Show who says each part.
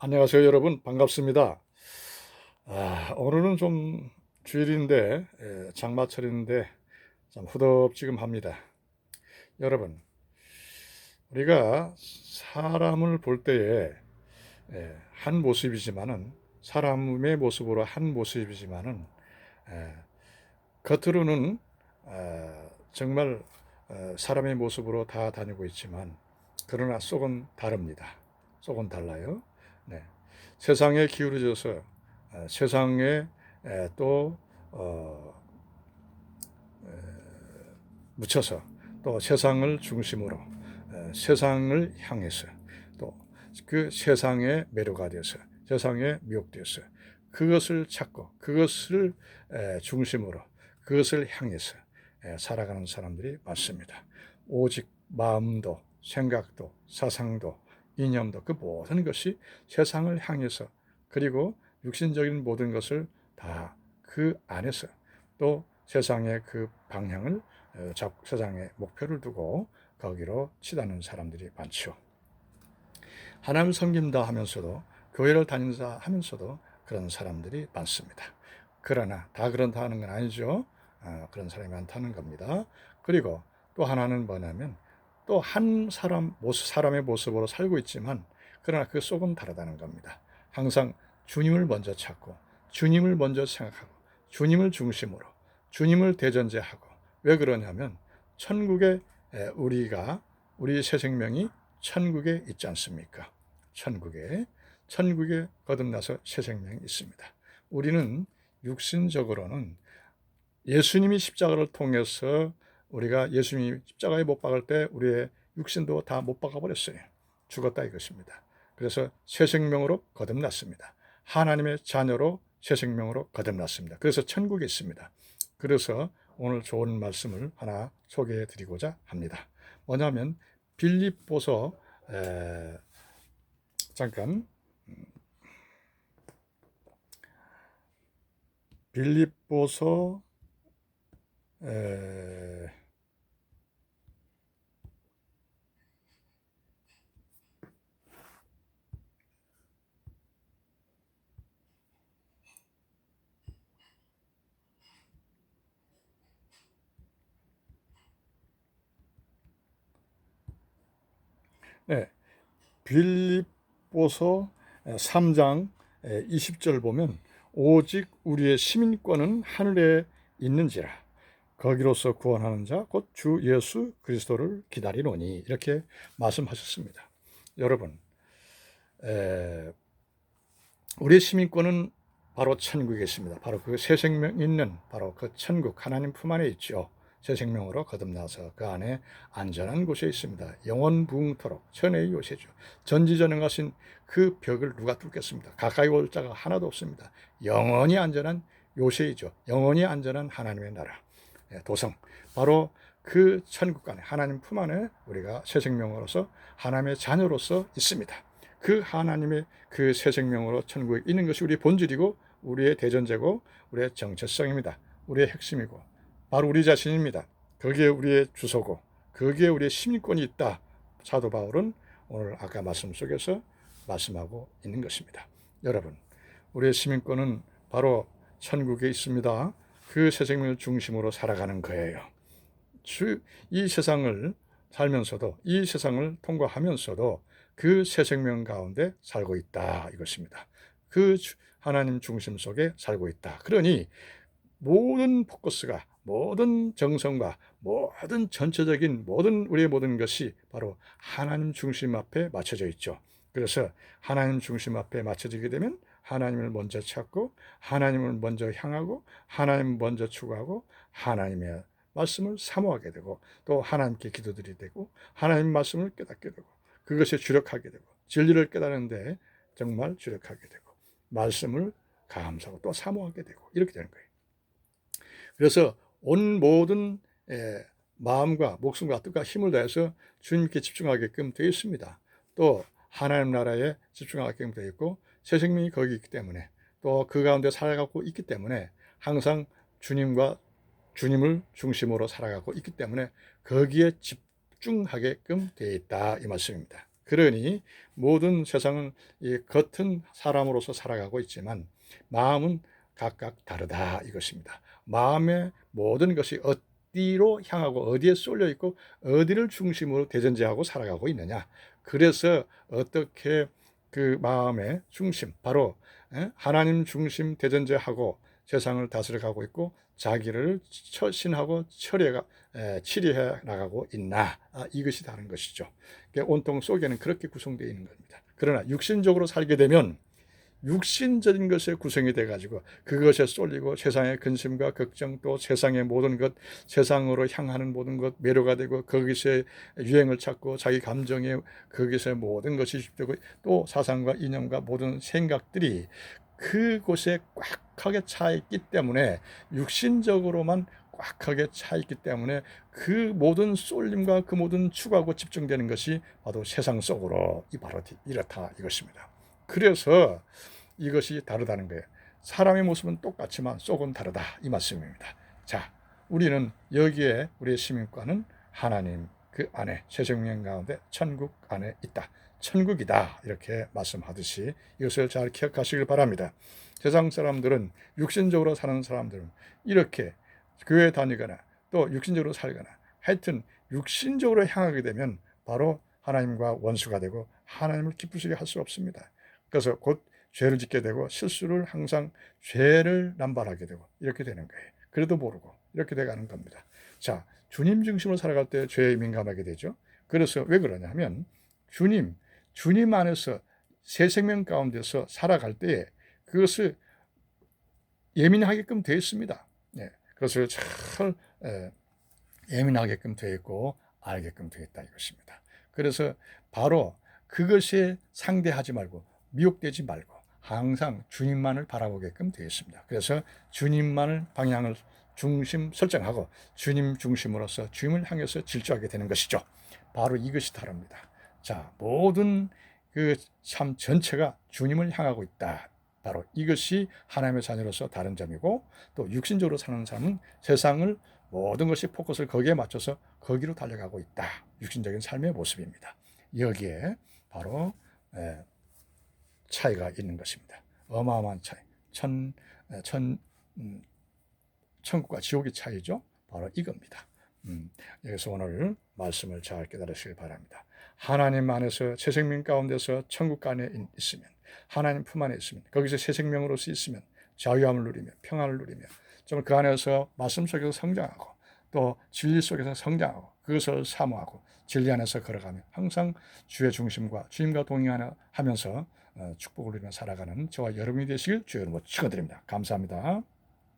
Speaker 1: 안녕하세요, 여러분. 반갑습니다. 아, 오늘은 좀 주일인데, 예, 장마철인데, 좀 후덥지근합니다. 여러분, 우리가 사람을 볼 때에 예, 한 모습이지만은, 사람의 모습으로 한 모습이지만은, 예, 겉으로는 아, 정말 어, 사람의 모습으로 다 다니고 있지만, 그러나 속은 다릅니다. 속은 달라요. 네. 세상에 기울어져서 어, 세상에 에, 또 어, 에, 묻혀서 또 세상을 중심으로 에, 세상을 향해서 또 그 세상에 매료가 돼서 세상에 미혹돼서 그것을 찾고 그것을 에, 중심으로 그것을 향해서 에, 살아가는 사람들이 많습니다. 오직 마음도 생각도 사상도 이념도 그 모든 것이 세상을 향해서 그리고 육신적인 모든 것을 다 그 안에서 또 세상의 그 방향을 어, 잡 세상의 목표를 두고 거기로 치닫는 사람들이 많죠. 하나님 섬긴다 하면서도 교회를 다닌다 하면서도 그런 사람들이 많습니다. 그러나 다 그런다 하는 건 아니죠. 어, 그런 사람이 많다는 겁니다. 그리고 또 하나는 뭐냐면 또 한 사람 모습 사람의 모습으로 살고 있지만 그러나 그 속은 다르다는 겁니다. 항상 주님을 먼저 찾고 주님을 먼저 생각하고 주님을 중심으로 주님을 대전제하고 왜 그러냐면 천국에 에, 우리가 우리 새 생명이 천국에 있지 않습니까? 천국에 천국에 거듭나서 새 생명이 있습니다. 우리는 육신적으로는 예수님이 십자가를 통해서 우리가 예수님이 십자가에 못 박을 때 우리의 육신도 다 못 박아 버렸어요. 죽었다 이것입니다. 그래서 새 생명으로 거듭났습니다. 하나님의 자녀로 새 생명으로 거듭났습니다. 그래서 천국에 있습니다. 그래서 오늘 좋은 말씀을 하나 소개해 드리고자 합니다. 뭐냐면 빌립보서 에, 잠깐 음, 빌립보서 에, 네, 빌립보서 3장 20절 보면 오직 우리의 시민권은 하늘에 있는지라 거기로서 구원하는 자 곧 주 예수 그리스도를 기다리노니 이렇게 말씀하셨습니다. 여러분, 에, 우리의 시민권은 바로 천국에 있습니다. 바로 그 새 생명 있는 바로 그 천국 하나님 품 안에 있죠. 새 생명으로 거듭나서 그 안에 안전한 곳에 있습니다. 영원 부흥토록 천혜의 요새죠. 전지전능하신 그 벽을 누가 뚫겠습니다. 가까이 올 자가 하나도 없습니다. 영원히 안전한 요새이죠. 영원히 안전한 하나님의 나라. 예, 도성. 바로 그 천국 안에 하나님 품 안에 우리가 새 생명으로서 하나님의 자녀로서 있습니다. 그 하나님의 그 새 생명으로 천국에 있는 것이 우리의 본질이고 우리의 대전제고 우리의 정체성입니다. 우리의 핵심이고 바로 우리 자신입니다. 거기에 우리의 주소고 거기에 우리의 시민권이 있다. 사도 바울은 오늘 아까 말씀 속에서 말씀하고 있는 것입니다. 여러분, 우리의 시민권은 바로 천국에 있습니다. 그 새 생명을 중심으로 살아가는 거예요. 이 세상을 살면서도 이 세상을 통과하면서도 그 새 생명 가운데 살고 있다 이것입니다. 그 하나님 중심 속에 살고 있다. 그러니 모든 포커스가 모든 정성과 모든 전체적인 모든 우리의 모든 것이 바로 하나님 중심 앞에 맞춰져 있죠. 그래서 하나님 중심 앞에 맞춰지게 되면 하나님을 먼저 찾고 하나님을 먼저 향하고 하나님 먼저 추구하고 하나님의 말씀을 사모하게 되고 또 하나님께 기도드리게 되고 하나님 말씀을 깨닫게 되고 그것에 주력하게 되고 진리를 깨달는데 정말 주력하게 되고 말씀을 감사하고 또 사모하게 되고 이렇게 되는 거예요. 그래서 온 모든 마음과 목숨과 뜻과 힘을 다해서 주님께 집중하게끔 되어 있습니다. 또 하나님 나라에 집중하게끔 되어 있고 새 생명이 거기 있기 때문에 또 그 가운데 살아가고 있기 때문에 항상 주님과 주님을 중심으로 살아가고 있기 때문에 거기에 집중하게끔 되어 있다 이 말씀입니다. 그러니 모든 세상은 이 겉은 사람으로서 살아가고 있지만 마음은 각각 다르다 이것입니다. 마음의 모든 것이 어디로 향하고 어디에 쏠려 있고 어디를 중심으로 대전제하고 살아가고 있느냐. 그래서 어떻게 그 마음의 중심 바로 예, 하나님 중심 대전제하고 세상을 다스려 가고 있고 자기를 처신하고 처리가 치리해 나가고 있나 아, 이것이 다른 것이죠. 그러니까 온통 속에는 그렇게 구성되어 있는 겁니다. 그러나 육신적으로 살게 되면 육신적인 것에 구성이 돼 가지고 그것에 쏠리고 세상의 근심과 걱정 또 세상의 모든 것 세상으로 향하는 모든 것 매료가 되고 거기서 유행을 찾고 자기 감정에 거기서 모든 것이 집되고 또 사상과 이념과 모든 생각들이 그곳에 꽉하게 차 있기 때문에 육신적으로만 꽉하게 차 있기 때문에 그 모든 쏠림과 그 모든 추구하고 집중되는 것이 바로 세상 속으로 이 바로 이렇다 이것입니다. 그래서 이것이 다르다는 거예요. 사람의 모습은 똑같지만 속은 다르다 이 말씀입니다. 자, 우리는 여기에 우리의 시민과는 하나님 그 안에 세생명 가운데 천국 안에 있다. 천국이다. 이렇게 말씀하듯이 이것을 잘 기억하시길 바랍니다. 세상 사람들은 육신적으로 사는 사람들은 이렇게 교회 다니거나 또 육신적으로 살거나 하여튼 육신적으로 향하게 되면 바로 하나님과 원수가 되고 하나님을 기쁘시게 할 수 없습니다. 그래서 곧 죄를 짓게 되고 실수를 항상 죄를 남발하게 되고 이렇게 되는 거예요. 그래도 모르고 이렇게 돼가는 겁니다. 자, 주님 중심으로 살아갈 때 죄에 민감하게 되죠. 그래서 왜 그러냐면 주님, 주님 안에서 새 생명 가운데서 살아갈 때에 그것을 예민하게끔 되어 있습니다. 네, 그것을 잘 에, 예민하게끔 되어 있고 알게끔 되어 있다 이것입니다. 그래서 바로 그것에 상대하지 말고 미혹되지 말고 항상 주님만을 바라보게끔 되어 있습니다. 그래서 주님만을 방향을 중심 설정하고 주님 중심으로서 주님을 향해서 질주하게 되는 것이죠. 바로 이것이 다릅니다. 자, 모든 그 삶 전체가 주님을 향하고 있다. 바로 이것이 하나님의 자녀로서 다른 점이고 또 육신적으로 사는 삶은 세상을 모든 것이 포커스를 거기에 맞춰서 거기로 달려가고 있다. 육신적인 삶의 모습입니다. 여기에 바로 차이가 있는 것입니다. 어마어마한 차이. 천, 천, 음, 천국과 지옥의 차이죠. 바로 이겁니다. 음, 여기서 오늘 말씀을 잘 깨달으시길 바랍니다. 하나님 안에서 새 생명 가운데서 천국 안에 있으면 하나님 품 안에 있으면 거기서 새 생명으로서 있으면 자유함을 누리며 평안을 누리며 정말 그 안에서 말씀 속에서 성장하고 또 진리 속에서 성장하고 그것을 사모하고 진리 안에서 걸어가며 항상 주의 중심과 주님과 동행하면서 어, 축복을 누리며 살아가는 저와 여러분이 되시길 주의 이름으로 축원드립니다. 감사합니다.